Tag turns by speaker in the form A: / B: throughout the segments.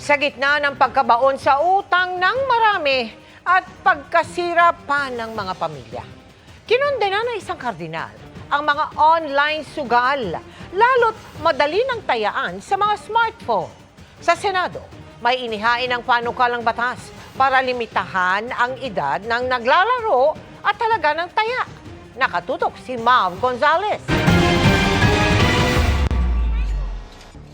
A: Sa gitna ng pagkabaon sa utang ng marami at pagkasira pa ng mga pamilya. Kinondena ng isang kardinal ang mga online sugal, lalo't madali ng tayaan sa mga smartphone. Sa Senado, may inihain ang panukalang batas para limitahan ang edad ng naglalaro at talaga ng taya. Nakatutok si Mav Gonzalez.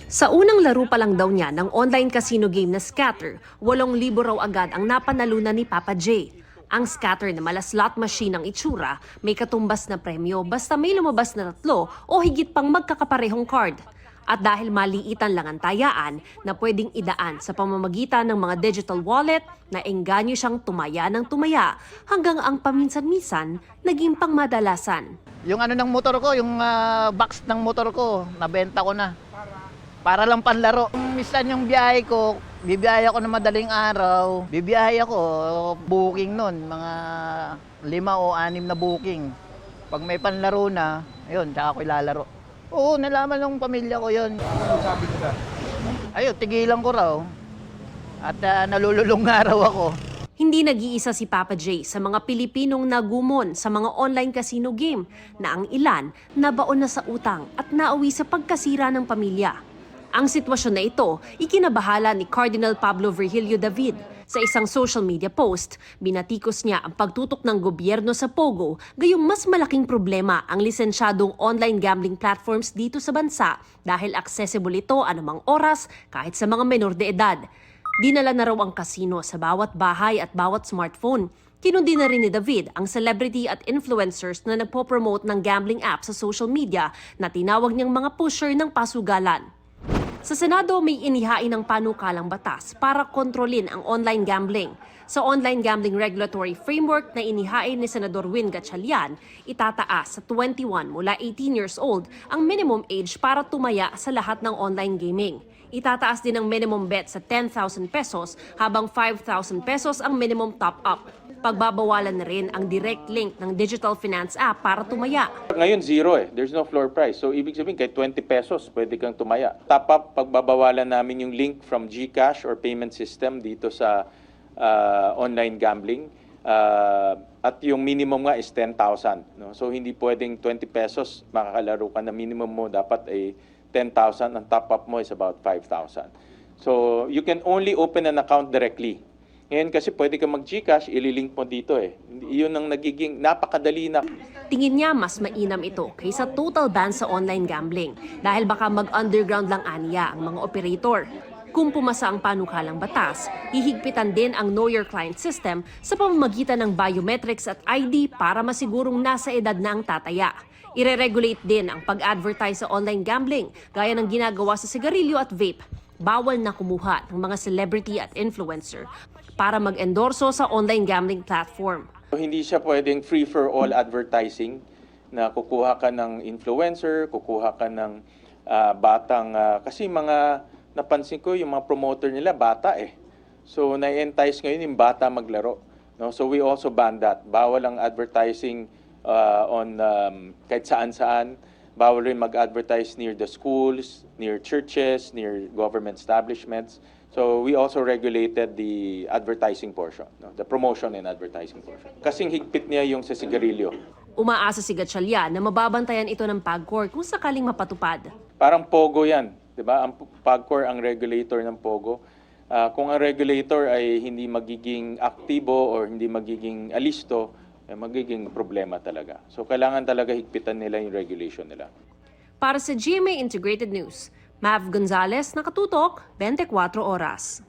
B: Sa unang laro pa lang daw niya ng online casino game na Scatter, 8,000 raw agad ang napanalunan ni Papa J. Ang Scatter na mala slot machine ang itsura, may katumbas na premyo basta may lumabas na tatlo o higit pang magkakaparehong card. At dahil maliitan lang ang tayaan na pwedeng idaan sa pamamagitan ng mga digital wallet, na engganyo siyang tumaya ng tumaya hanggang ang paminsan-misan naging pangmadalasan.
C: Yung ano ng motor ko, yung ah, box ng motor ko, nabenta ko na. Para lang panlaro. Minsan yung biyahe ko, bibiyahe ako ng madaling araw. Bibiyahe ako, booking nun, mga lima o anim na booking. Pag may panlaro na, ayun, tsaka ako ilalaro. Oo, nalaman ng pamilya ko yun. Ano sabi nila? Ayun, tigilan ko raw. At ah, nalululong nga raw ako.
B: Hindi nag-iisa si Papa J sa mga Pilipinong nagumon sa mga online casino game na ang ilan nabaon na sa utang at nauwi sa pagkasira ng pamilya. Ang sitwasyon na ito, ikinabahala ni Cardinal Pablo Virgilio David. Sa isang social media post, binatikos niya ang pagtutok ng gobyerno sa Pogo, gayong mas malaking problema ang lisensyadong online gambling platforms dito sa bansa dahil accessible ito anumang oras kahit sa mga menor de edad. Dinala na raw ang kasino sa bawat bahay at bawat smartphone. Kinundi na rin ni David ang celebrity at influencers na nagpo-promote ng gambling app sa social media na tinawag niyang mga pusher ng pasugalan. Sa Senado, may inihain ng panukalang batas para kontrolin ang online gambling. Sa online gambling regulatory framework na inihain ni Senador Win Gatchalian, itataas sa 21 mula 18 years old ang minimum age para tumaya sa lahat ng online gaming. Itataas din ang minimum bet sa 10,000 pesos habang 5,000 pesos ang minimum top-up. Pagbabawalan rin ang direct link ng digital finance app para tumaya.
D: Ngayon, zero eh. There's no floor price. So, ibig sabihin, kahit 20 pesos, pwede kang tumaya. Top up, pagbabawalan namin yung link from GCash or payment system dito sa ah, online gambling. Ah, at yung minimum nga is 10,000. No? So, hindi pwedeng 20 pesos makakalaro ka na minimum mo dapat ay 10,000. Ang top up mo is about 5,000. So, you can only open an account directly. Ngayon kasi pwede ka mag-GCash, ililink mo dito eh. Yun ang nagiging napakadali na
B: Tingin niya mas mainam ito kaysa total ban sa online gambling dahil baka mag-underground lang aniya ang mga operator. Kung pumasa ang panukalang batas, hihigpitan din ang Know Your Client system sa pamamagitan ng biometrics at ID para masigurong nasa edad na ang tataya. Ire-regulate din ang pag-advertise sa online gambling gaya ng ginagawa sa sigarilyo at vape. Bawal na kumuha ng mga celebrity at influencer para mag-endorso sa online gambling platform.
D: Hindi siya pwedeng free for all advertising na kukuha ka ng influencer, kukuha ka ng ah, batang ah, kasi mga napansin ko yung mga promoter nila bata eh. So na-entice ngayon yung bata maglaro. No? So we also ban that. Bawal ang advertising ah, on um, kahit saan-saan. Bawal rin mag-advertise near the schools, near churches, near government establishments. So we also regulated the advertising portion, no? the promotion and advertising portion. Kasing higpit niya yung sa sigarilyo.
B: Umaasa si Gatchalian na mababantayan ito ng PAGCOR kung sakaling mapatupad.
D: Parang Pogo yan, di ba? Ang PAGCOR ang regulator ng Pogo. Ah, kung ang regulator ay hindi magiging aktibo or hindi magiging alisto, eh, magiging problema talaga. So kailangan talaga higpitan nila yung regulation nila.
B: Para sa GMA Integrated News, Mav Gonzalez, nakatutok, 24 oras.